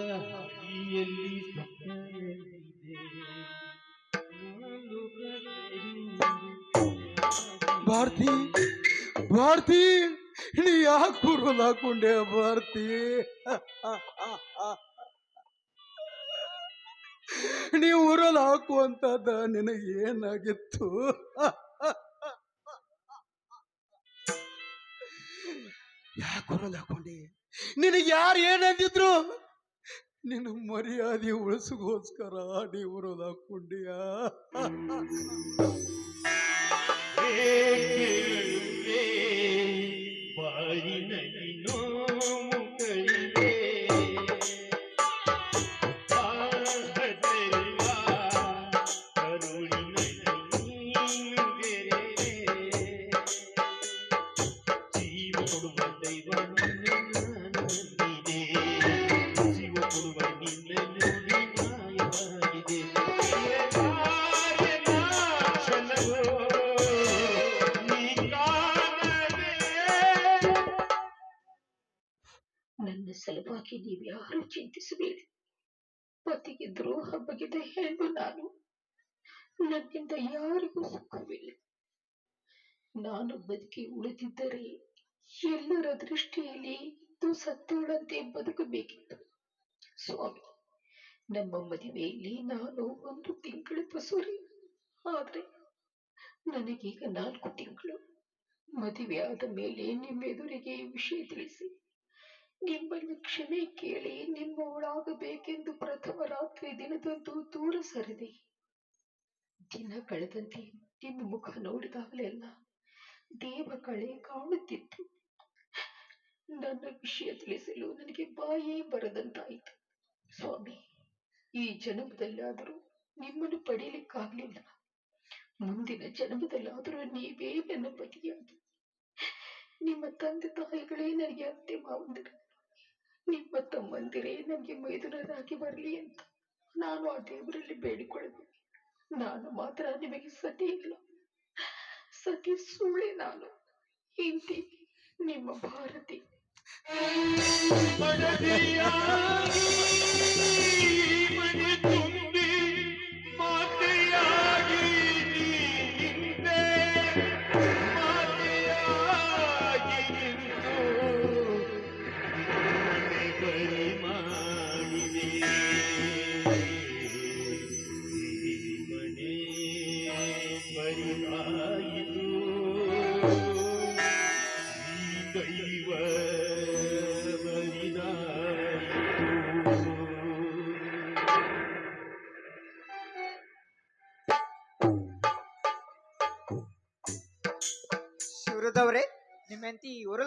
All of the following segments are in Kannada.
ಕರೆಯುವುದು. ಭಾರತಿ ಭಾರತಿ, ನೀ ಯಾಕೆ ಕುರುಲ್ ಹಾಕೊಂಡೆ ಭಾರತಿ? ನೀ ಉರಲ್ ಹಾಕುವಂತದ ನಿನಗೆ ಏನಾಗಿತ್ತು? ಯಾಕೆ ಉರಲ್ ಹಾಕೊಂಡೆ ನಿನಗೆ ಯಾರು ಏನಂದಿದ್ರು ನಿನ್ನ ಮರ್ಯಾದೆ ಉಳಿಸಗೋಸ್ಕರ ಉರಲ್ ಹಾಕೊಂಡಿಯಾ ಏಕೆ ಬದುಕಿ ಉಳಿದಿದ್ದರೆ ಎಲ್ಲರ ದೃಷ್ಟಿಯಲ್ಲಿ ಇದು ಸತ್ತೋಳಂತೆ ಬದುಕಬೇಕಿತ್ತು. ಸ್ವಾಮಿ, ನಮ್ಮ ಮದುವೆಯಲ್ಲಿ ನಾನು ಒಂದು ತಿಂಗಳು ಬಸುರಿ, ಆದರೆ ನನಗೀಗ ನಾಲ್ಕು ತಿಂಗಳು. ಮದುವೆ ಆದ ಮೇಲೆ ನಿಮ್ಮೆದುರಿಗೆ ವಿಷಯ ತಿಳಿಸಿ. ನಿಮ್ಮನ್ನು ಕ್ಷಮೆ ಕೇಳಿ ನಿಮ್ಮ ಒಳಾಗಬೇಕೆಂದು ಪ್ರಥಮ ರಾತ್ರಿ ದಿನದಂದು ದೂರ ಸರಿದೆ. ದಿನ ಕಳೆದಂತೆ ನಿಮ್ಮ ಮುಖ ನೋಡಿದಾಗಲೆಲ್ಲ ದೇವ ಕಳೆ ಕಾಣುತ್ತಿತ್ತು ನನ್ನ ವಿಷಯ ತಿಳಿಸಲು ನನಗೆ ಬಾಯೇ ಬರದಂತಾಯಿತು. ಸ್ವಾಮಿ, ಈ ಜನ್ಮದಲ್ಲಾದರೂ ನಿಮ್ಮನ್ನು ಪಡೆಯಲಿಕ್ಕಾಗಲಿಲ್ಲ. ಮುಂದಿನ ಜನ್ಮದಲ್ಲಾದರೂ ನೀವೇ ನನ್ನ ಪತಿಯಾಗಿ. ನಿಮ್ಮ ತಂದೆ ತಾಯಿಗಳೇ ನನಗೆ ಅತ್ತೆ ಮಾವಂದಿರು ನಿಮ್ಮ ತಮ್ಮಂದಿರೇ ನನಗೆ ಮೈದುನರಾಗಿ ಬರಲಿ ಅಂತ ನಾನು ಆ ದೇವರಲ್ಲಿ ಬೇಡಿಕೊಳ್ಳಬೇಕು ನಾನು ಮಾತ್ರ ನಿಮಗೆ ಸತಿ ಇಲ್ಲ ಸತಿ ಸುಳ್ಳೆ ನಾನು. ಹಿಂದಿ ನಿಮ್ಮ ಭಾರತಿ. ಮಡದಿಯ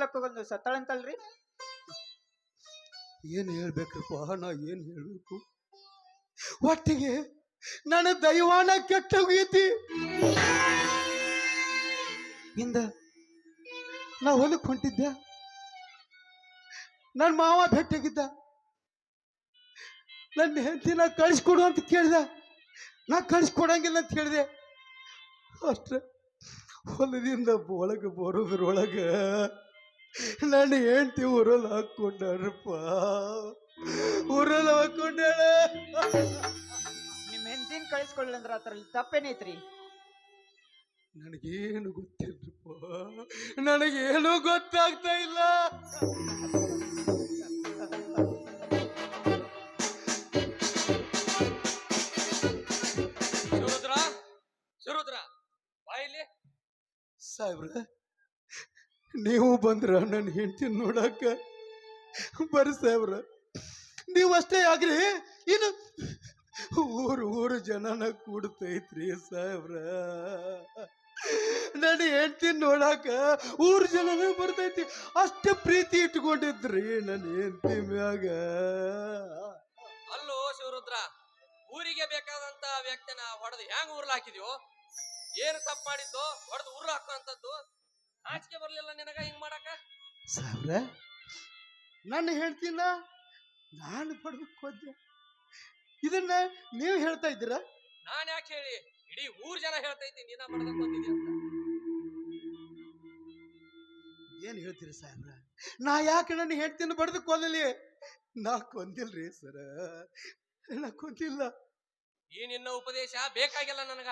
ಹೆಂಡತಿ ಉರಲಕ್ಕೋಗೊಂದು ಸತ್ತಾಳಂತಲ್ರಿ ಏನ್ ಹೇಳ್ಬೇಕ್ರಪ್ಪ? ನಾ ಏನ್ ಹೇಳ್ಬೇಕು? ಒಟ್ಟಿಗೆ ನನ್ನ ದೈವಾನ ಕೆಟ್ಟೋಗೈತಿ. ಹಿಂದ ನಾ ಹೊಲಕ್ಕೆ ಹೊಂಟಿದ್ದೆ. ನನ್ನ ಮಾವ ಭೇಟಿಯಾಗಿದ್ದ. ನನ್ನ ಹೆಂಡತಿನ ಕಳಿಸ್ಕೊಡು ಅಂತ ಕೇಳ್ದೆ. ನಾ ಕಳಿಸ್ಕೊಡಂಗಿಲ್ಲ ಅಂತ ಹೇಳಿದೆ. ಅಷ್ಟೇ ಹೊಲದಿಂದ ಒಳಗೆ ಬರೋದ್ರೊಳಗೆ ನನ್ನ ಹೆಂಡತಿ ಊರಲ್ಲಿ ಹಾಕೊಂಡಾರಪ್ಪ ಊರಲ್ಲಿ ಹಾಕೊಂಡಾಳ. ನಿಮ್ಮ ಹೆಂಡತಿನ ಕಳಿಸ್ಕೊಳ್ಳಂದ್ರ ಅದ್ರಲ್ಲಿ ತಪ್ಪೇನೈತ್ರಿ? ನನಗೇನು ಗೊತ್ತಿಲ್ಲಪ್ಪ ನನಗೇನು ಗೊತ್ತಾಗ್ತಾ ಇಲ್ಲ. ಬಾಯಿಲಿ ಸಾಹೇಬ್ರ ನೀವು ಬಂದ್ರ ನನ್ನ ಹೆಂಡತಿ ನೋಡಕ್ಕ ಬರ್ರಿ ಸಾಹೇಬ್ರ. ನೀವು ಅಷ್ಟೇ ಆಗ್ರಿ. ಇನ್ನು ಊರು ಊರು ಜನನ ಕೂಡ್ತೈತ್ರಿ ಸಾಹೇಬ್ರ. ನನ್ನ ಹೆಂಡತಿ ನೋಡಾಕ ಊರು ಜನನೇ ಬರ್ತೈತಿ. ಅಷ್ಟು ಪ್ರೀತಿ ಇಟ್ಕೊಂಡಿದ್ರಿ ನನ್ನ ಹೆಂಡತಿ ಮ್ಯಾಗ. ಅಲ್ಲೋ ಶಿವರುದ್ರ, ಊರಿಗೆ ಬೇಕಾದಂತ ವ್ಯಕ್ತಿನ ಹೊಡೆದು ಹೆಂಗ್ ಊರ್ಲಾಕಿದ್ಯೋ ಏನು ತಪ್ಪು ಮಾಡಿದ್ದು? ಹೊಡೆದು ಉರ್ಲ್ ಆಚಿಕೆ ಬರ್ಲಿಲ್ಲ ನಿನಗ ಹಿಂಗ್ ಮಾಡಕ ಸಾರ್ ನನ್ನ ಹೇಳ್ತೀನ ನಾನು ಪಡ್ಬೇಕು ಹೋದೆ ಇದನ್ನ ನೀವು ಹೇಳ್ತಾ ಇದ್ದೀರಾ? ನಾನ್ ಯಾಕೆ ಹೇಳಿ? ಇಡೀ ಊರ್ ಜನ ಹೇಳ್ತೈತಿ ನೀನ ಮಾಡ್ಕೊಂಡ್ ಬಂದಿದ್ಯ ಅಂತ. ಏನ್ ಹೇಳ್ತೀರಿ ಸಾಹೇಬ್ರ? ನಾ ಯಾಕೆ ನನ್ನ ಹೆಂಡ್ತಿನ ಬಡ್ದು ಕೊಲ್ಲಲಿ ನಾ ಕೊಂದಿಲ್ರಿ ಸರ. ನಾ ಕೊಂದಿಲ್ಲ. ಈ ನಿನ್ನ ಉಪದೇಶ ಬೇಕಾಗಿಲ್ಲ ನನಗ.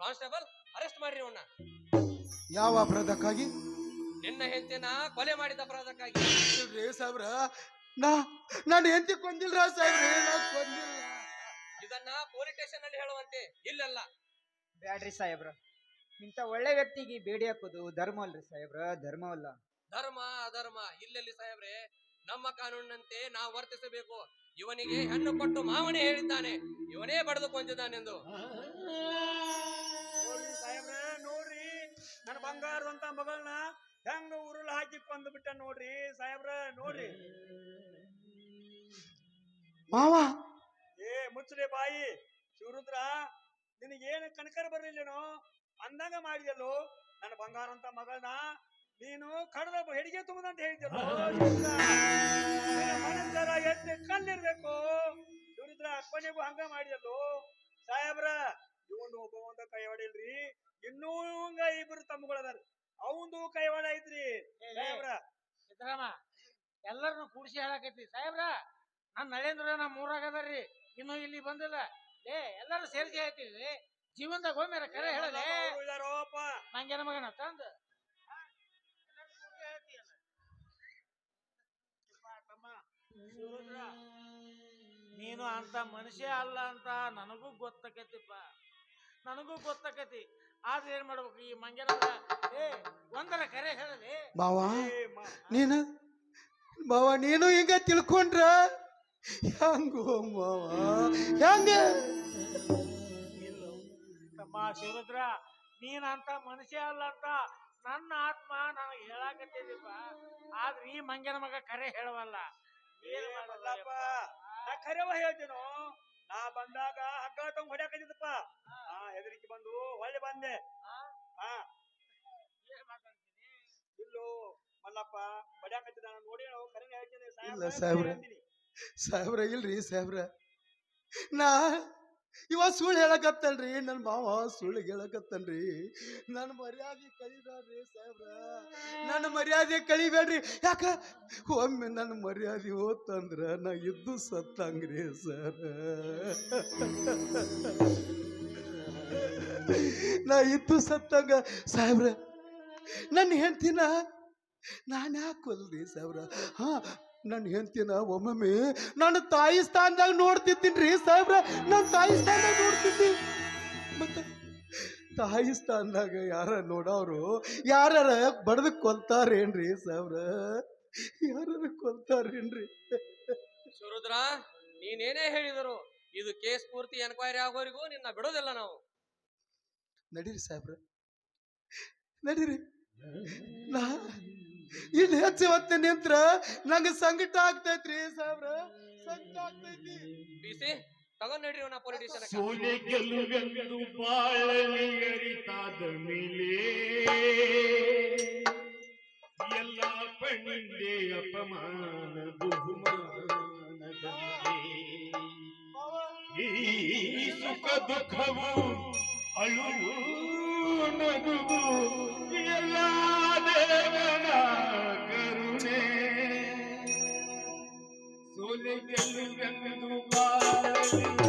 ಕಾನ್ಸ್ಟೇಬಲ್ ಅರೆಸ್ಟ್ ಮಾಡ್ರಿ ಅವನ್ನ ಯಾವ ಅಪರಾಧಕ್ಕಾಗಿ? ನಿನ್ನ ಹೆಂಡತಿನ ಕೊಲೆ ಮಾಡಿದ ಅಪರಾಧಕ್ಕಾಗಿ. ಇಲ್ರಿ ಸಾಬ್ರ ನಾ ನಾನು ಹೆಂಡತಿ ಕೊಂದಿಲ್ರ ಸಾಬ್ರ ನಾ ಕೊಂದಿಲ್ಲ. ಇದನ್ನ ಪೊಲೀಸ್ ಸ್ಟೇಷನ್ ಅಲ್ಲಿ ಹೇಳುವಂತೆ ಇಲ್ಲಲ್ಲ. ಬ್ಯಾಡ್ರಿ ಸಾಹೇಬ್ರ. ಇಂಥ ಒಳ್ಳೆ ವ್ಯಕ್ತಿಗೆ ಬೇಡಿ ಹಾಕೋದು ಧರ್ಮ ಅಲ್ರಿ ಸಾಹೇಬ್ರ ಧರ್ಮವಲ್ಲ ಧರ್ಮ ಅಧರ್ಮ ಇಲ್ಲಲ್ಲಿ ಸಾಹೇಬ್ರೆ ನಮ್ಮ ಕಾನೂನಿನಂತೆ ನಾವು ವರ್ತಿಸಬೇಕು. ಇವನಿಗೆ ಹೆಣ್ಣು ಕೊಟ್ಟು ಮಾವನೇ ಹೇಳಿದ್ದಾನೆ. ಇವನೇ ಬಡಿದು ಕೊಂದಿದ್ದಾನೆಂದು. ಸಾಹೇಬ್ರ ನನ್ನ ಬಂಗಾರದಂತ ಮಗಳನ್ನ ಹೆಂಗ ಉರುಳು ಹಾಕಿ ಕೊಂದು ಬಿಟ್ಟ ನೋಡ್ರಿ ಸಾಹೇಬ್ರ ನೋಡ್ರಿ. ಮಾವ. ಏ ಮುಚ್ಚಡೆ ಬಾಯಿ. ಶಿವರುದ್ರ ನಿನಗೇನು ಕನಕರ ಬರಲಿಲ್ಲೇನೋ? ಅಂದಂಗ ಮಾಡಿದಲ್ಲೋ ನನ್ನ ಬಂಗಾರಂತ ಮಗಳನ್ನ ನೀನು ಕಡದ ಹೆಡಿಗೆ ತುಂಬದಂತ ಅಂತ ಶಿವರುದ್ರ. ನಿನ್ನ ಮನಸ್ಸರ ಎದ್ದು ಕಲ್ಲಿರ್ಬೇಕು ಶಿವರುದ್ರ ಕೊನೆಗೂ ಹಂಗ ಮಾಡಿದಲ್ಲೋ ಸಾಹೇಬ್ರ ಇವನು ಒಬ್ಬವಂದ ಕೈವಾಡ ಇಲ್ರಿ. ಇನ್ನೂ ಇಬ್ರು ತಮ್ಮಗಳದಾರ ಅವಂದು ಕೈವಾಡ ಐತ್ರಿ. ಸಾಹೇಬ್ರ. ಸಿದ್ದರಾಮ ಎಲ್ಲರನ್ನು ಕೂಡಿಸಿ ಹೇಳಕೈತಿ ಸಾಹೇಬ್ರ ನನ್ನ ನರೇಂದ್ರ ನಮ್ಮ ಊರಾಗ ಅದರಿ ಇನ್ನು ಇಲ್ಲಿ ಬಂದಿಲ್ಲ. ಏ ಎಲ್ಲರೂ ಸೇರಿಸಿ ಹೇಳ್ತೀವಿ ಜೀವನದಾಗ ಒಮ್ಮೆ ಕರೆ ಹೇಳಲೆ. ನಂಗೇನ ಮಗನ ತಂದ. ನೀನು ಅಂತ ಮನುಷ್ಯ ಅಲ್ಲ ಅಂತ ನನಗೂ ಗೊತ್ತಾಕೈತಿಪ್ಪ. ನನಗೂ ಗೊತ್ತಾಕತಿ. ಆದ್ರೆ ಏನ್ ಮಾಡ್ಬೇಕು? ಈ ಮಂಗ್ಯನ ಏ ಒಂದರ ಕರೆ ಹೇಳಲಿ. ಬಾವ ಏ ಮ- ನೀನು ಬಾವ ನೀನು ಹಿಂಗ ತಿಳ್ಕೊಂಡ್ರ? ಹೆಂಗೋ ಮಾವ ಹೆಂಗ? ತಮ್ಮ ಶಿವರುದ್ರ ನೀನ್ ಅಂತ ಮನುಷ್ಯ ಅಲ್ಲ ಅಂತ ನನ್ನ ಆತ್ಮ ನನಗೆ ಹೇಳಾಕತ್ತಿದ್ದೀಪ ಆದ್ರೆ ಈ ಮಂಗ್ಯನ ಮಗ ಕರೆ ಹೇಳವಲ್ಲ. ಏನ್ ಮಾಡಲ್ಲಪ್ಪ? ನಾ ಕರೆವ ಹೇಳ್ತೀನೋ? ನಾ ಬಂದಾಗ ಹಗ್ಗ ತಗೊಂಡ್ ಹೊಡ್ಯಾಕತ್ತಿದ್ದಪ್ಪ. ಹೆದರಿಕೆ ಬಂದು ಹೊಳ್ಳಿ ಬಂದೆ. ಆ? ಹಾ ಇಲ್ಲೋ ಮಲ್ಲಪ್ಪ ಬಡ್ಯಾಕತ್ತಿದ ನೋಡಿ ಹೇಳ್ತೇನೆ. ಇಲ್ಲ. ಸಾಹೇಬ್ರ. ಇಲ್ರಿ ಸಾಹೇಬ್ರ. ನಾ ಇವ ಸುಳ್ಳು ಹೇಳಕತ್ತಲ್ರಿ ನನ್ನ ಮಾವ ಸುಳ್ಳು ಹೇಳಕತ್ತನ್ರಿ. ನನ್ನ ಮರ್ಯಾದೆ ಕಳಿಬೇಡ್ರಿ ಸಾಹೇಬ್ರ. ನನ್ನ ಮರ್ಯಾದೆ ಕಳಿಬೇಡ್ರಿ ಯಾಕ? ಒಮ್ಮೆ ನನ್ನ ಮರ್ಯಾದೆ ಹೋತಂದ್ರ ನಾ ಇದ್ದು ಸತ್ತಂಗ್ರಿ ಸರ್ ನಾ ಇದ್ದು ಸತ್ತಂಗ, ಸಾಹೇಬ್ರ, ನನ್ನ ಹೆಂಡ್ತಿನ ನಾನು ಯಾಕೆ ಕೊಲ್ರಿ ಸಾಹೇಬ್ರ. ಹಾ, ನನ್ನ ಹೆಂಡ್ತಿನ ಒಮ್ಮೊಮ್ಮೆ ನನ್ನ ತಾಯಿ ಸ್ಥಾನದಾಗ ನೋಡ್ತಿದ್ದೀನಿ ರೀ ಸಾಹೇಬ್ರ. ನನ್ನ ತಾಯಿ ಸ್ಥಾನದಾಗ ನೋಡ್ತಿದ್ದಿ. ಮತ್ತೆ ತಾಯಿ ಸ್ಥಾನದಾಗ ಯಾರ ನೋಡೋರು ಯಾರ ಬಡದು ಕೊಲ್ತಾರೇನ್ರಿ ಸಾಹೇಬ್ರ? ಯಾರ ಕೊಲ್ತಾರೇನ್ರಿ? ಸುರುದ್ರ, ನೀನೇನೇ ಹೇಳಿದರು, ಇದು ಕೇಸ್ ಪೂರ್ತಿ ಎನ್ಕ್ವೈರಿ ಆಗೋರಿಗೂ ನಿನ್ನ ಬಿಡೋದಿಲ್ಲ ನಾವು. ನಡೀರಿ ಸಾಹೇಬ್ರ. ನಡೀರಿ. ನಾ ಇಲ್ಲಿ ಹೆಚ್ಚು ಹೊತ್ತು ನಿಂತ್ರ. ನಂಗೆ ಸಂಕಟ ಆಗ್ತೈತ್ರಿ ಸಾಹೇಬ್ರ. ಸಂಕಟ ಆಗ್ತೈತಿ. ಬಿಸಿ ತಗೊಂಡ್ ನಡ್ರಿ ನಾ ಪೊಲೀಸ್ ಸ್ಟೇಷನ್ ಸೋಲೆ ಗೆಲುವೆಂದು ಬಾಳಲಿ ಅರಿತಾದ ಮೇಲೆ. ಎಲ್ಲ ಪಣಿಂದೆ ಅಪಮಾನ ಬಹುಮಾನದಂತೆ ಈ ಸುಖ ದುಃಖವು ಅಳುವು ನಗುವು ಎಲ್ಲ ದೇವನ ಕರುಣೆ. ಸೋಲೆ ಗೆಲ್ಲುವೆಂದು ಬಾಳಲಿ.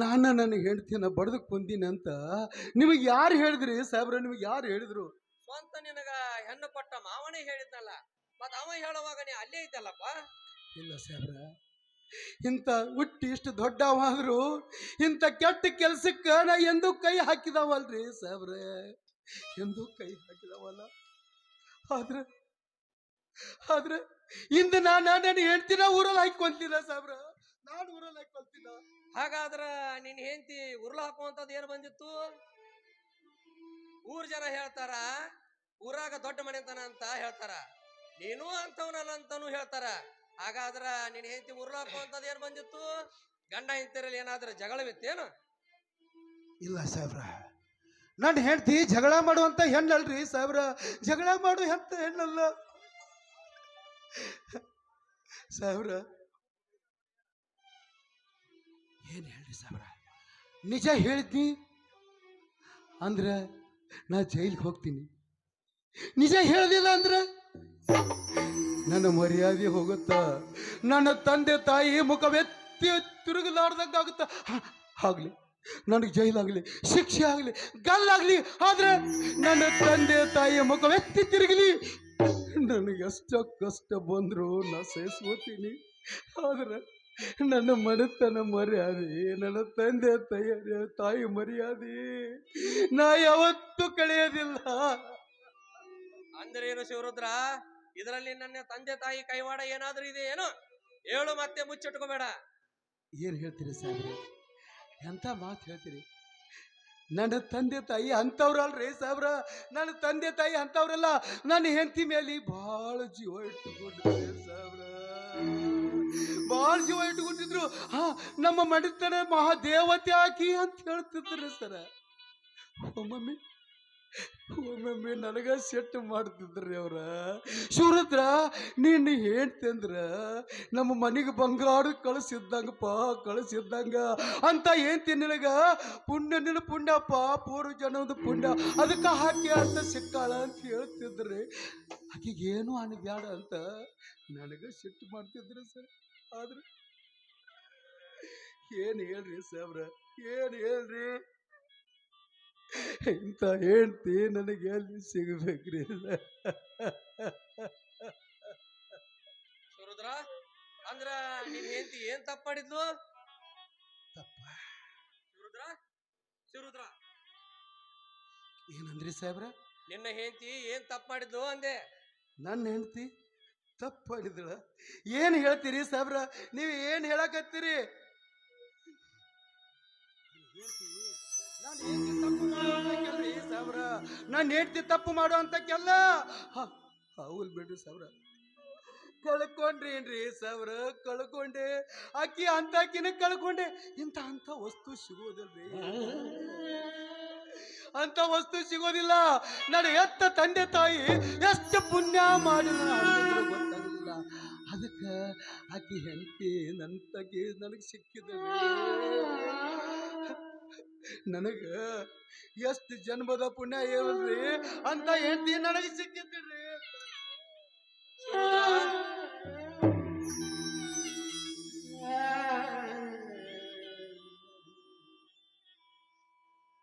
ನಾನು ನನ್ನ ಹೆಂಡ್ತಿನ ಬಂದೀನಿ ಅಂತ ನಿಮಗೆ ಯಾರು ಹೇಳಿದ್ರಿ? ಸಾಹೇಬ್ರ ನಿಮಗೆ ಯಾರು ಹೇಳಿದ್ರು? ಸ್ವಂತ ನಿನಗ ಹೆಣ್ಣು ಪಟ್ಟ ಮಾವನೇ ಹೇಳಿದ್ನಲ್ಲ ಮತ್ ಅವ ಹೇಳುವಾಗ ನೀ ಅಲ್ಲೇ ಇದ್ದಲ್ಲಪ್ಪ? ಇಲ್ಲ ಸಾಹೇಬ್ರ ಇಂಥ ಹುಟ್ಟಿ ಇಷ್ಟು ದೊಡ್ಡವಾದ್ರು ಇಂಥ ಕೆಟ್ಟ ಕೆಲ್ಸಕ್ಕೆ ನಾ ಎಂದೂ ಕೈ ಹಾಕಿದವಲ್ರಿ ಸಾಹೇಬ್ರೆ. ಎಂದೂ ಕೈ ಹಾಕಿದವಲ್ಲ. ಆದ್ರೆ ಆದ್ರೆ ಇಂದು ನಾನು ನನ್ನ ಹೆಂಡ್ತಿನ ಊರಲ್ಲಿ ಹಾಕೊಂತಿಲ್ಲ ಸಾಹೇಬ್ರ. ನಾನು ಊರಲ್ಲಿ ಹಾಕೊಂತೀನ ಹಾಗಾದ್ರ ನಿನ್ ಹೆಂಡತಿ ಉರುಳು ಹಾಕುವಂತದ್ ಏನು ಬಂದಿತ್ತು? ಊರ್ ಜನ ಹೇಳ್ತಾರ, ಊರಾಗ ದೊಡ್ಡ ಮನೆತನ ಅಂತ ಹೇಳ್ತಾರ. ನೀನು ಅಂತವನಲ್ಲ ಅಂತಾನು ಹೇಳ್ತಾರ. ಹಾಗಾದ್ರ ನಿನ್ ಹೆಂಡತಿ ಉರುಳು ಹಾಕುವಂತದ್ ಏನು ಬಂದಿತ್ತು? ಗಂಡ ಹೆಂಡತಿರಲ್ಲಿ ಏನಾದ್ರೂ ಜಗಳವಿತ್ತೇನು ಇಲ್ಲ ಸಾಹೇಬ್ರ. ನನ್ನ ಹೆಂಡತಿ ಜಗಳ ಮಾಡುವಂತ ಹೆಣ್ಣಲ್ರಿ ಸಾಹೇಬ್ರ. ಜಗಳ ಮಾಡು ಎಂತ ಹೆಣ್ಣಲ್ಲ. ಸಾಹೇಬ್ರ ಏನು ಹೇಳ್ರಿ ಸಾಹೇಬ್ರ? ನಿಜ ಹೇಳ್ತೀನಿ ಅಂದ್ರೆ ನಾ ಜೈಲಿಗೆ ಹೋಗ್ತೀನಿ. ನಿಜ ಹೇಳಲಿಲ್ಲ ಅಂದ್ರೆ? ನನ್ನ ಮರ್ಯಾದೆ ಹೋಗುತ್ತ. ನನ್ನ ತಂದೆ ತಾಯಿ ಮುಖವೆತ್ತಿ ವ್ಯಕ್ತಿ ಹ- ಆಗ್ಲಿ. ನನಗೆ ಜೈಲಾಗಲಿ ಶಿಕ್ಷೆ ಆಗಲಿ ಗಲ್ಲಾಗಲಿ ಆದ್ರೆ ನನ್ನ ತಂದೆ ತಾಯಿಯ ಮುಖವೆತ್ತಿ ತಿರುಗಲಿ. ನನಗೆ ಎಷ್ಟ ಕಷ್ಟ ಬಂದರೂ ನಾ ಸಹಿಸ್ಕೋತೀನಿ ಆದ್ರೆ ನನ್ನ ಮನಸ್ಸನ ಮರ್ಯಾದೆ ನನ್ನ ತಂದೆ ತಯಾರಿ ತಾಯಿ ಮರ್ಯಾದೆ ನಾ ಯಾವತ್ತೂ ಕಳೆಯೋದಿಲ್ಲ. ಅಂದ್ರೆ ಏನು ಶಿವರುದ್ರ ಇದರಲ್ಲಿ ನನ್ನ ತಂದೆ ತಾಯಿ ಕೈವಾಡ ಏನಾದ್ರೂ ಇದೆ ಏನು? ಹೇಳು ಮತ್ತೆ ಮುಚ್ಚಿಟ್ಕೋಬೇಡ. ಏನು ಹೇಳ್ತೀರಿ ಸಾಹೇಬ್ರೆ? ಎಂಥ ಮಾತು ಹೇಳ್ತೀರಿ? ನನ್ನ ತಂದೆ ತಾಯಿ ಅಂಥವ್ರಲ್ರಿ ಸಾಹೇಬ್ರ? ನನ್ನ ತಂದೆ ತಾಯಿ ಅಂಥವ್ರಲ್ಲ ನನ್ನ ಹೆಂಡತಿ ಮೇಲೆ ಭಾಳ ಜೀವ ಇಟ್ಟುಕೊಂಡಿದ್ದೆ ಸಾಹೇಬ್ರ. ಭಾಳ ಜೀವ ಇಟ್ಕೊಂಡಿದ್ರು. ಹಾ ನಮ್ಮ ಮಡಿತನ ಮಹಾದೇವತೆ ಆಕಿ ಅಂತ ಹೇಳ್ತಿದ್ರು ಸರ. ಒಮ್ಮೊಮ್ಮೆ ಒಮ್ಮೊಮ್ಮೆ ನನಗ ಸೆಟ್ ಮಾಡ್ತಿದ್ರಿ ಅವ್ರ. ಶಿವರುದ್ರ ನೀನು ಹೇಳ್ತಂದ್ರ ನಮ್ಮ ಮನೆಗೆ ಬಂಗಾರ ಕಳಿಸಿದ್ದಂಗಪ್ಪ, ಕಳಿಸಿದ್ದಂಗ. ಅಂತ ಏನ್ತಿ ನಿನಗ. ಪುಣ್ಯ ನಿನ್ನ ಪುಣ್ಯಪ್ಪ, ಪೂರ್ವ ಜನದ ಪುಣ್ಯ. ಅದಕ್ಕೆ ಹಾಕಿ ಅಂತ ಸಿಕ್ಕಾಳ ಅಂತ ಹೇಳ್ತಿದ್ರಿ. ಆಕೆಗೆ ಏನು ಅನ್ಬ್ಯಾಡ ಅಂತ ನನಗ ಸೆಟ್ ಮಾಡ್ತಿದ್ರಿ ಸರ್. ಆದ್ರೆ ಏನು ಹೇಳ್ರಿ ಸಾಬ್ರ ಏನು ಹೇಳ್ರಿ? ಇಂಥ ಹೇಳ್ತಿ ನನಗೆ ಎಲ್ಲಿ ಸಿಗಬೇಕ್ರಿ? ಸುರುದ್ರ ಅಂದ್ರ ನಿನ್ ಹೆಂಡತಿ ಏನ್ ತಪ್ಪ ಮಾಡಿದ್ಲು? ತಪ್ಪ. ಸುರುದ್ರ ಸುರುದ್ರ. ಏನಂದ್ರಿ ಸಾಹೇಬ್ರ? ನಿನ್ನ ಹೆಂಡತಿ ಏನ್ ತಪ್ಪ ಮಾಡಿದ್ಲು ಅಂದೆ? ನನ್ನ ಹೆಂಡತಿ? ತಪ್ಪು ಮಾಡಿದಳ ಏನು ಹೇಳ್ತೀರಿ ಸಾಬ್ರ ನೀವು ಏನು ಹೇಳಕತ್ತೀರಿ? ಸಾಬ್ರ ನಾನು ಹೇಳ್ತಿ ತಪ್ಪು ಮಾಡೋ ಅಂತ ಕೆಲ್ಲ ಹೌಲ್ ಬಿಡ್ರಿ ಸಾಬ್ರ ಕಳ್ಕೊಂಡ್ರಿ ಏನ್ರಿ ಸಾಬ್ರ ಕಳ್ಕೊಂಡೆ. ಅಕ್ಕಿ ಅಂತ ಅಕ್ಕಿನ ಕಳ್ಕೊಂಡೆ. ಇಂಥ ಅಂತ ವಸ್ತು ಸಿಗೋದಲ್ರಿ. ಅಂತ ವಸ್ತು ಸಿಗೋದಿಲ್ಲ. ನಾನು ಎತ್ತ ತಂದೆ ತಾಯಿ ಎಷ್ಟು ಪುಣ್ಯ ಮಾಡಿದ ಅದಕ್ಕೆ ಆಕಿ ಹೆಂಡತಿ ನನ್ನ ತಗಿ ನನಗೆ ಸಿಕ್ಕಿದ್ರಿ ನನಗ ಎಷ್ಟು ಜನ್ಮದ ಪುಣ್ಯ ಏವಲ್ರಿ ಅಂತ ಹೆಂಡತಿ ನನಗೆ ಸಿಕ್ಕಿದ್ರಿ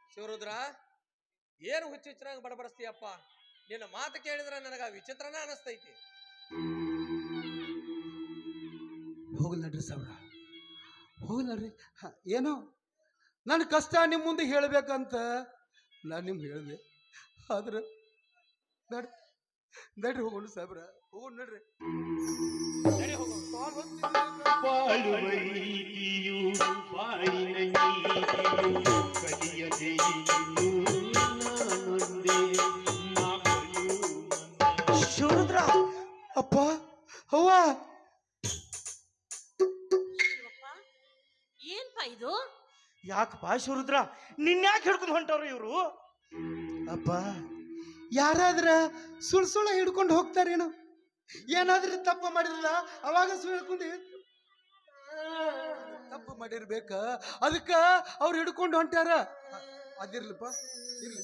ಶಿವರುದ್ರ ಏನು ಹುಚ್ಚುಚ್ಚರಾಗಿ ಬಡಬಡಿಸ್ತೀಯಪ್ಪ? ನಿನ್ನ ಮಾತು ಕೇಳಿದ್ರೆ ನನಗ ವಿಚಿತ್ರನ ಅನಸ್ತೈತಿ. ಹೋಗಲ್ ನಡ್ರಿ ಸಾವ್ರ. ಹೋಗಲಿ ನಡ್ರಿ. ಏನೋ? ನನ್ನ ಕಷ್ಟ ನಿಮ್ಮ ಮುಂದೆ ಹೇಳಬೇಕಂತ ನಾನು ನಿಮ್ಗೆ ಹೇಳಿದೆ. ಆದ್ರೆ ನಡ್, ನಡ್ರಿ ಹೋಗೋಣ ಸಾಬ್ರ ಹೋಗೋಣ ನಡ್ರಿ. ಯಾಕಪ್ಪ ಶಿವರುದ್ರ ನಿನ್ಯಾಕೆ ಹಿಡ್ಕೊಂಡು ಹೊಂಟವ್ರು ಇವರು? ಅಪ್ಪ ಯಾರಾದ್ರ ಸುಳ್ ಸುಳ್ಳ ಹಿಡ್ಕೊಂಡು ಹೋಗ್ತಾರೇನು? ಏನಾದ್ರೂ ತಪ್ಪು ಮಾಡಿರಲ್ಲ ಅವಾಗ ಸುಳ್ಕೊಂಡು ತಪ್ಪು ಮಾಡಿರ್ಬೇಕ. ಅದಕ್ಕ ಅವ್ರು ಹಿಡ್ಕೊಂಡು ಹೊಂಟ್ಯಾರ. ಅ- ಅದಿರ್ಲಪ್ಪ, ಇರ್ಲಿ.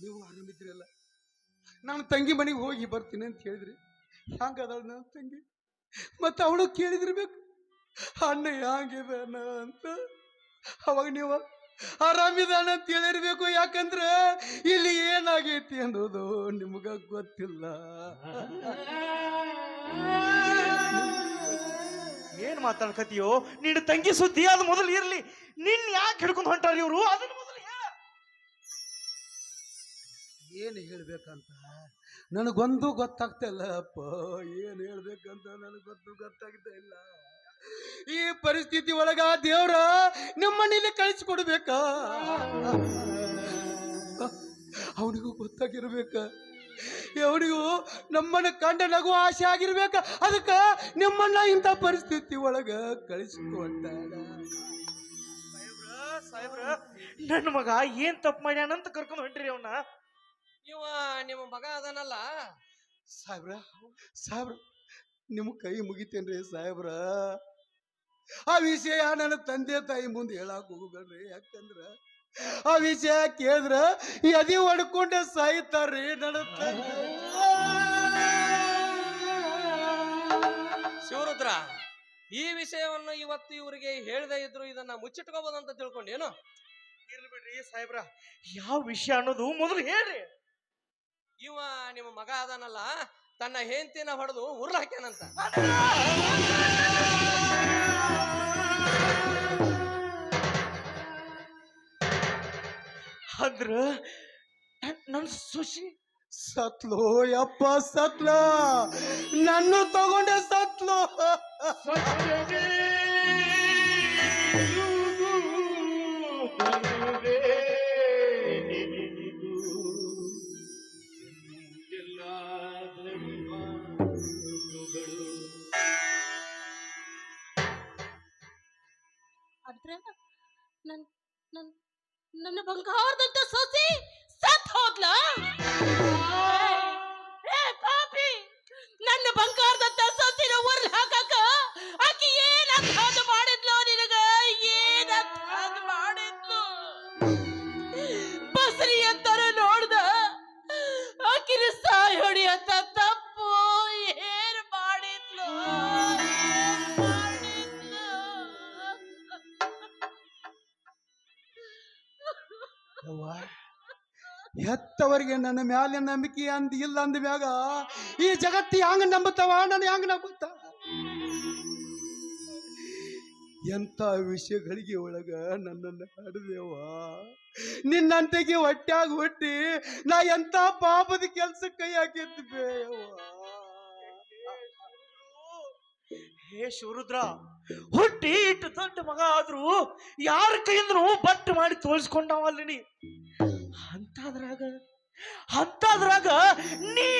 ನೀವು ಆರಾಮಿದ್ರಲ್ಲ ನಾನು ತಂಗಿ ಮನೆಗೆ ಹೋಗಿ ಬರ್ತೀನಿ ಅಂತ ಹೇಳಿದ್ರಿ. ಹ್ಯಾಂಗದಾಳ ನನ್ನ ತಂಗಿ. ಮತ್ತೆ ಅವಳು ಕೇಳಿದಿರ್ಬೇಕು ಅಣ್ಣ ಹ್ಯಾಂಗಿದಾನ ಅಂತ ಅವಾಗ ನೀವು ಆರಾಮಿದಾನ ಅಂತ ಹೇಳಿರ್ಬೇಕು ಯಾಕಂದ್ರೆ ಇಲ್ಲಿ ಏನಾಗೈತಿ ಅನ್ನೋದು ನಿಮ್ಗ ಗೊತ್ತಿಲ್ಲ. ಏನ್ ಮಾತಾಡ್ಕತಿಯೋ ನಿನ್ನ ತಂಗಿ ಸುದ್ದಿ ಅದು ಮೊದಲು ಇರ್ಲಿ. ನಿನ್ ಯಾಕೆ ಹಿಡ್ಕೊಂಡು ಹೊಂಟಾರಿ ಇವರು? ಅದನ್ನ ಮೊದಲು ಹೇಳ. ಏನು ಹೇಳ್ಬೇಕಂತ? ನನಗೊಂದು ಗೊತ್ತಾಗ್ತಾ ಇಲ್ಲ ಅಪ್ಪ ಏನು ಹೇಳ್ಬೇಕಂತ? ನನಗೊಂದು ಗೊತ್ತಾಗ್ತಾ ಇಲ್ಲ. ಈ ಪರಿಸ್ಥಿತಿ ಒಳಗ ದೇವ್ರ ನಿಮ್ಮನೇಲಿ ಕಳಿಸ್ಕೊಡ್ಬೇಕ. ಅವನಿಗೂ ಗೊತ್ತಾಗಿರ್ಬೇಕ. ಅವನಿಗೂ ನಮ್ಮನ್ನ ಕಂಡ ನಗು ಆಸೆ ಆಗಿರ್ಬೇಕ. ಅದಕ್ಕ ನಿಮ್ಮನ್ನ ಇಂಥ ಪರಿಸ್ಥಿತಿ ಒಳಗ ಕಳಿಸ್ಕೊಂಡ ಸಾಹೇಬ್ರ ನನ್ನ ಮಗ ಏನ್ ತಪ್ಪು ಮಾಡ್ಯಾನಂತ ಕರ್ಕೊಂಡು ಹೊಂಟ್ರಿ ಅವನ? ಇವ ನಿಮ್ಮ ಮಗ ಅದನಲ್ಲ. ಸಾಹೇಬ್ರ ಸಾಹೇಬ್ರ ನಿಮ್ಮ ಕೈ ಮುಗಿತೇನ್ರಿ ಸಾಹೇಬ್ರ. ಆ ವಿಷಯ ನನ್ನ ತಂದೆ ತಾಯಿ ಮುಂದೆ ಹೇಳಕ್ ಹೋಗ್ಬೇಡ್ರಿ. ಯಾಕಂದ್ರ ಆ ವಿಷಯ ಕೇಳಿದ್ರ ಎದಿ ಹೊಡ್ಕೊಂಡೆ ಸಾಯ್ತಾರ್ರಿ ನನ್ನ ತಂದೆ. ಶಿವರುದ್ರ ಈ ವಿಷಯವನ್ನು ಇವತ್ತು ಇವರಿಗೆ ಹೇಳದೆ ಇದ್ರು ಇದನ್ನ ಮುಚ್ಚಿಟ್ಕೋಬೋದಂತ ತಿಳ್ಕೊಂಡೇನು? ಇರ್ಲಿ ಬಿಡ್ರಿ ಸಾಹೇಬ್ರ ಯಾವ ವಿಷಯ ಅನ್ನೋದು ಮೊದಲು ಹೇಳ್ರಿ. ಇವ ನಿಮ್ಮ ಮಗ ಅದನಲ್ಲ ತನ್ನ ಹೆಂಡತಿನ ಹೊಡೆದು ಉರ್ಲ್ ಹಾಕ್ಯಾನಂತ ನನ್ನ ನನ್- ನನ್ ಸುಶಿ ಸತ್ಲು ಯಪ್ಪ ಸತ್ಲ. ನನ್ನ ತಗೊಂಡೆ ಸತ್ಲು. ಯವ್ವ, ಹೆತ್ತವರಿಗೆ ನನ್ನ ಮ್ಯಾಲೆ ನಂಬಿಕೆ ಅಂದ ಇಲ್ಲ ಅಂದ ಮ್ಯಾಗ ಈ ಜಗತ್ತಿ ಹಂಗ ನಂಬುತ್ತವ ನನ್ನ ಹ್ಯಾಂಗ ನಂಬುತ್ತ ಎಂತ ವಿಷಯಗಳಿಗೆ ಒಳಗ ನನ್ನನ್ನು ಹಡ್ದೇವ ನಿನ್ನಂತೆಗೆ ಹೊಟ್ಯಾಗ ಹುಟ್ಟಿ ನಾ ಎಂತ ಪಾಪದ ಕೆಲ್ಸ ಕೈ ಹಾಕಿದ್ದು ಹೇ ಶಿವರುದ್ರ, ಹುಟ್ಟಿ ಇಟ್ಟು ದೊಡ್ಡ ಮಗ ಆದ್ರೂ ಯಾರ ಕೈಯಿಂದ್ರು ಬಟ್ಟು ಮಾಡಿ ತೋರಿಸ್ಕೊಂಡವಲ್ಲ ನೀ? ಅಂತಾದ್ರಾಗ ಅಂತಾದ್ರಾಗ ನೀ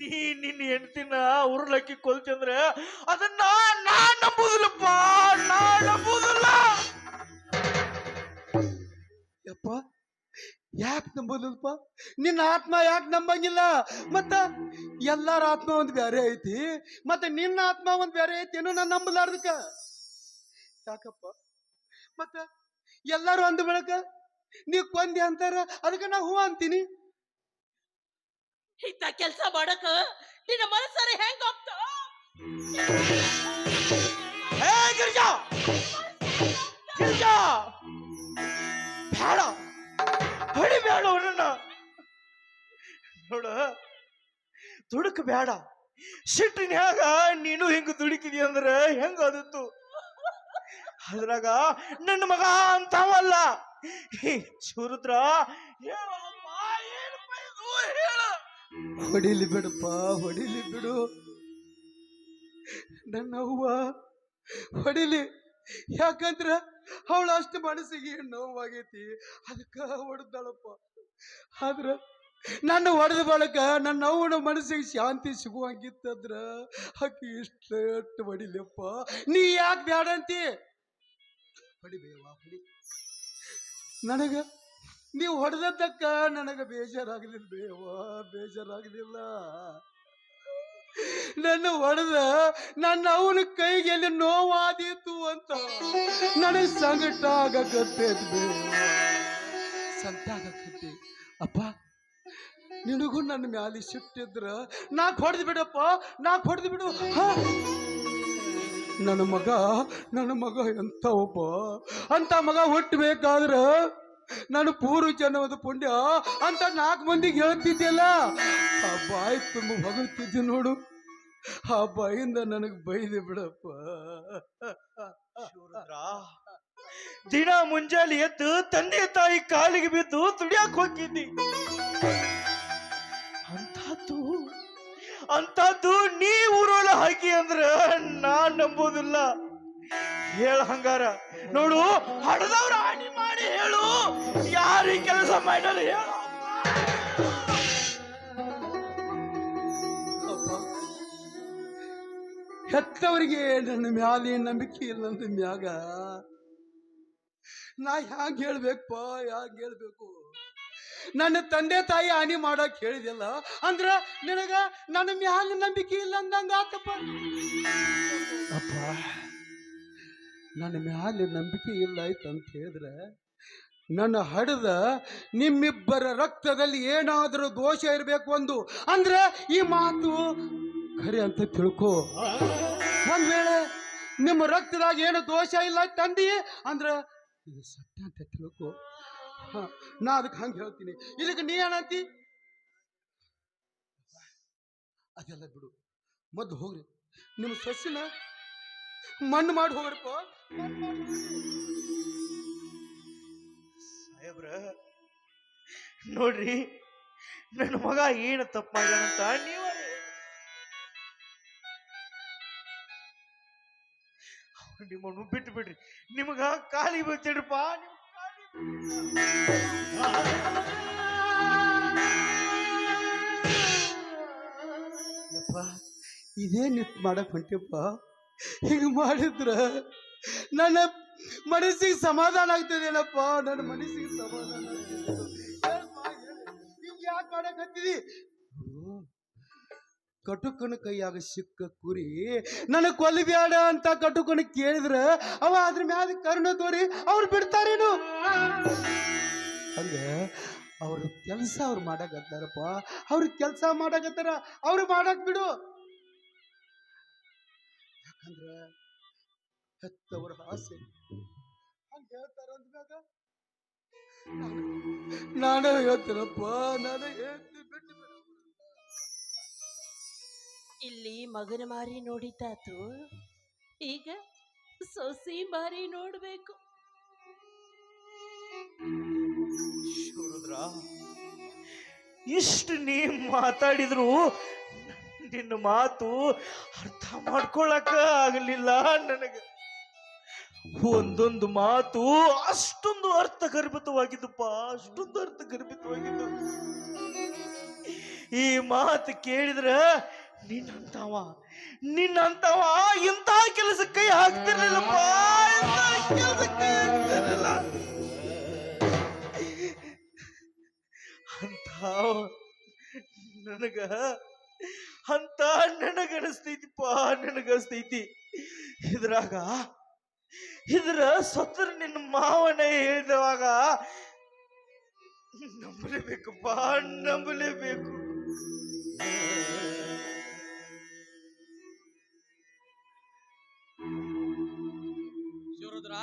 ನೀ ನಿನ್ನ ಹೆಂಡತಿನ ಉರುಳಕ್ಕಿ ಕೊಲ್ತಂದ್ರೆ ಅದನ್ನ ನಾ ನಂಬುದಿಲ್ಲಪ್ಪ, ನಾ ನಂಬುದಿಲ್ಲ. ಯಾಕೆ ನಂಬೋದಲ್ಪ? ನಿನ್ನ ಆತ್ಮ ಯಾಕೆ ನಂಬಂಗಿಲ್ಲ? ಮತ್ತ ಎಲ್ಲಾರ ಆತ್ಮ ಒಂದು ಬೇರೆ ಐತಿ ಮತ್ತೆ ನಿನ್ನ ಆತ್ಮ ಒಂದು ಬೇರೆ ಐತಿ ಏನು ನಾನು ನಂಬಲಾರ್ದಕ್ಕ? ಯಾಕಪ್ಪ? ಮತ್ತ ಎಲ್ಲಾರು ಅಂದ ಬೆಳಕ ನೀ ಕೊಂದಿ ಅಂತಾರ ಅದಕ್ಕೆ ನಾ ಹೂ ಅಂತೀನಿ. ಇಂಥ ಕೆಲಸ ಮಾಡಕ ನಿನ್ನ ಮನಸ್ಸಾರ ಹೆಂಗ್ ಹೋಗ್ತಾ? ಹೇ ಗಿರ್ಜಾ! ಗಿರಿಜಾ! ಬೇಡ! ಹೊಡಿ ಬೇಡ ಅವನನ್ನ ನೋಡ ದುಡುಕ್ ಬೇಡ ಸಿಟ್ಟಿನ್ಯಾಗ ನೀನು ಹಿಂಗ ದುಡುಕಿದಿ ಅಂದ್ರೆ ಹೆಂಗ ಅದಿತ್ತು ಅದ್ರಾಗ ನನ್ನ ಮಗ ಅಂತಾವಲ್ಲ. ಹೇಳ. ಹೊಡಿಲಿ ಬಿಡಪ್ಪ, ಹೊಡಿಲಿ ಬಿಡು. ನನ್ನ ಅವ್ವ ಹೊಡಿಲಿ. ಯಾಕಂದ್ರ ಅವಳ ಅಷ್ಟು ಮನಸ್ಸಿಗೆ ನೋವಾಗೈತಿ. ಅದಕ್ಕ ಹೊಡೆದಳಪ್ಪ ಆದ್ರ ನನ್ನ ಹೊಡೆದ ಬಳಕ ನನ್ನ ಅವನ ಮನಸ್ಸಿಗೆ ಶಾಂತಿ ಸಿಗುವಂಗಿತ್ತಂದ್ರ ಆಕೆ ಇಷ್ಟು ಹೊಡಿಲಪ್ಪ ನೀ ಯಾಕೆ ಬೇಡ ಅಂತಿ? ಹೊಡಿ. ನನಗ ನೀವು ಹೊಡೆದದ್ದಕ್ಕ ನನಗೆ ಬೇಜಾರಾಗಲಿಲ್ಲ ಬೇವಾ ಬೇಜಾರಾಗಲಿಲ್ಲ. ನನ್ನ ಹೊಡೆದ ನನ್ನ ಅವನ ಕೈಗೆ ಎಲ್ಲಿ ನೋವಾದೀತು ಅಂತ. ನನಗೆ ಸಂಕಟ ಆಗಕತ್ತೆ ಸಂಕಟ ಆಗಕತ್ತಿ. ಅಪ್ಪ, ನಿನಗೂ ನನ್ನ ಮ್ಯಾಲಿ ಸಿಟ್ಟಿದ್ರ ನಾಕ್ ಹೊಡೆದು ಬಿಡಪ್ಪ, ನಾ ಹೊಡೆದು ಬಿಡು. ನನ್ನ ಮಗ ನನ್ನ ಮಗ ಎಂತ ಒಬ್ಬ? ಅಂತ ಮಗ ಹುಟ್ಟಬೇಕಾದ್ರ ನಾನು ಪೂರ್ವ ಜನ್ಮದ ಪುಣ್ಯ ಅಂತ ನಾಲ್ಕು ಮಂದಿಗೆ ಹೇಳ್ತಿದ್ದೆಲ್ಲ ಆ ಬಾಯಿ ತುಂಬ ಹೊಗಳ್ತಿದ್ದೆ ನೋಡು. ಆ ಬಾಯಿಂದ ನನಗೆ ಬೈದೆ ಬಿಡಪ್ಪ. ದಿನ ಮುಂಜಾನೆ ಎದ್ದು ತಂದೆ ತಾಯಿ ಕಾಲಿಗೆ ಬಿದ್ದು ದುಡಿಯಾಕ ಹೋಗಿದ್ದಿ ಅಂತದ್ದು ಅಂತದ್ದು ನೀ ಊರೊಳ ಹಾಕಿ ಅಂದ್ರ ನಾನ್ ನಂಬೋದಿಲ್ಲ. ಹೇಳ ಹಂಗಾರ. ನೋಡು ಹಡದವ್ರ ಹಾನಿ ಮಾಡಿ ಹೇಳು. ಯಾರು ಈ ಕೆಲಸ ಮಾಡಲು ಹೇಳು. ಹೆತ್ತವರಿಗೆ ನನ್ನ ಮ್ಯಾಲೆ ನಂಬಿಕೆ ಇಲ್ಲ ಅಂದ ಮ್ಯಾಗ. ನಾ ಹ್ಯಾಂಗ ಹೇಳ್ಬೇಕಪ್ಪ ಯಾಕೆ ಹೇಳ್ಬೇಕು? ನನ್ನ ತಂದೆ ತಾಯಿ ಹಾನಿ ಮಾಡಕ್ ಹೇಳಿದಿಲ್ಲ ಅಂದ್ರ ನಿನಗ ನನ್ನ ಮ್ಯಾಲ ನಂಬಿಕೆ ಇಲ್ಲ ಅಂದಂಗ ಆತಪ್ಪ. ಅಪ್ಪ ನನ್ನ ಮ್ಯಾಲೆ ನಂಬಿಕೆ ಇಲ್ಲ ಆಯ್ತು ಅಂತ ಹೇಳಿದ್ರೆ, ನನ್ನ ಹಡದ ನಿಮ್ಮಿಬ್ಬರ ರಕ್ತದಲ್ಲಿ ಏನಾದರೂ ದೋಷ ಇರಬೇಕು ಒಂದು. ಅಂದ್ರೆ ಈ ಮಾತು ಖರೆ ಅಂತ ತಿಳ್ಕೊ. ಒಂದ್ ವೇಳೆ ನಿಮ್ಮ ರಕ್ತದಾಗ ಏನು ದೋಷ ಇಲ್ಲ ತಂದಿ, ಅಂದ್ರೆ ಇದು ಸತ್ಯ ಅಂತ ತಿಳ್ಕೊ. ನಾ ಅದಕ್ಕೆ ಹಂಗೆ ಹೇಳ್ತೀನಿ. ಇದಕ್ಕೆ ನೀ ಏನಂತಿ? ಅದೆಲ್ಲ ಬಿಡು. ಮೊದ್ಲು ಹೋಗ್ರಿ. ನಿಮ್ಮ ಸೊಸಿನ ಮಣ್ಣು ಮಾಡಿ ಹೋಗ್ರಪ್ಪ ಸಾಹೇಬ್ರ ನೋಡ್ರಿ ನನ್ನ ಮಗ ಏನು ತಪ್ಪು ಮಾಡ್ಯಾನಂತ ನೀವ ನಿಮ್ಮನ್ನು ಬಿಟ್ಟು ಬಿಡ್ರಿ. ನಿಮಗ ನಿಮ್ ಕಾಲಿಗ್ ಯಪ್ಪ ಇದೇನಿತ್ತು ಮಾಡಕ್ ಹೊಂಟಿಯಪ್ಪ? ಹಿಂಗೆ ಮಾಡಿದ್ರ ನನ್ನ ಮನಸ್ಸಿಗೆ ಸಮಾಧಾನ ಆಗ್ತದೇನಪ್ಪ ನನ್ನ ಮನಸ್ಸಿಗೆ ಸಮಾಧಾನ ಯಾಕೆ ಮಾಡಕ್ ಹತ್ತಿದಿ ಕಟುಕನ ಕೈಯಾಗ ಸಿಕ್ಕ ಕುರಿ ನನ್ನ ಕೊಲ್ಲಬ್ಯಾಡ ಅಂತ ಕಟುಕನ ಕೇಳಿದ್ರ ಅವ ಅದ್ರ ಮ್ಯಾಲ ಕರುಣ ತೋರಿ ಅವ್ರು ಬಿಡ್ತಾರೇನು? ಹಂಗೆ ಅವ್ರ ಕೆಲಸ ಅವ್ರು ಮಾಡಕತ್ತಾರಪ್ಪ. ಅವ್ರ ಕೆಲಸ ಮಾಡಕತ್ತಾರ. ಅವ್ರು ಮಾಡಕ್ ಬಿಡು. ಯಾಕಂದ್ರ ಹೆತ್ತವರ ಆಸೆ ಹಂಗ ಹೇಳ್ತಾರ ಅಂದ್ಮ್ಯಾಗ? ನಾನು- ಹೇಳ್ತೀನಪ್ಪ ನಾನೇ ಹೇಳ್ತೀನಿ ಬಿಟ್ಟು ಇಲ್ಲಿ ಮಗನ ಮಾರಿ ನೋಡಿದ್ದಾತು ಈಗ ಸೊಸಿ ಮಾರಿ ನೋಡ್ಬೇಕು. ಶಿವರುದ್ರ ಇಷ್ಟು ನೀ ಮಾತಾಡಿದ್ರು ನಿನ್ನ ಮಾತು ಅರ್ಥ ಮಾಡ್ಕೊಳಕ ಆಗಲಿಲ್ಲ ನನಗೆ. ಒಂದೊಂದು ಮಾತು ಅಷ್ಟೊಂದು ಅರ್ಥ ಗರ್ಭಿತವಾಗಿದ್ದಪ್ಪ ಅಷ್ಟೊಂದು ಅರ್ಥ ಗರ್ಭಿತವಾಗಿದ್ದ ಈ ಮಾತು ಕೇಳಿದ್ರ ನಿನ್ನಂತವ ನಿನ್ನಂತವ ಇಂಥ ಕೆಲಸ ಕೈ ಹಾಕ್ತಿರ್ಲಿಲ್ಲಪ್ಪ ಅಂತ ನನಗ ಅಂತ ನನಗನಿಸ್ತೈತಿಪ್ಪ ನನಗನಿಸ್ತೈತಿ ಇದ್ರಾಗ, ಇದ್ರ ಸತ್ರ ನಿನ್ನ ಮಾವನ ಹೇಳಿದವಾಗ, ನಂಬಲೇಬೇಕಪ್ಪ, ನಂಬಲೇಬೇಕು. ಶಿವರುದ್ರ,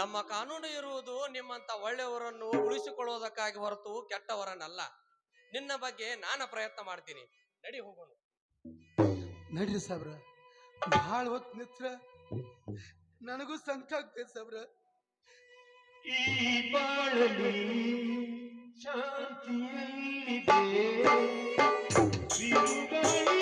ನಮ್ಮ ಕಾನೂನು ಇರುವುದು ನಿಮ್ಮಂತ ಒಳ್ಳೆಯವರನ್ನು ಉಳಿಸಿಕೊಳ್ಳುವುದಕ್ಕಾಗಿ ಹೊರತು ಕೆಟ್ಟವರನ್ನಲ್ಲ. ನಿನ್ನ ಬಗ್ಗೆ ನಾನು ಪ್ರಯತ್ನ ಮಾಡ್ತೀನಿ. ನಡಿ ಹೋಗೋಣ. ನಡ್ರಿ ಸಾಬ್ರ. ಭಾಳ ಹೊತ್ತು ನಿತ್ರ ನನಗೂ ಸಂಕಟ ಆಗ್ತೈತೆ ಸಾಬ್ರ. ಈ ಬಾಳಲಿ ಶಾಂತಿಯಲ್ಲಿದೆ. ಬಿರುಗಾಳಿಯೇರಿದೆ.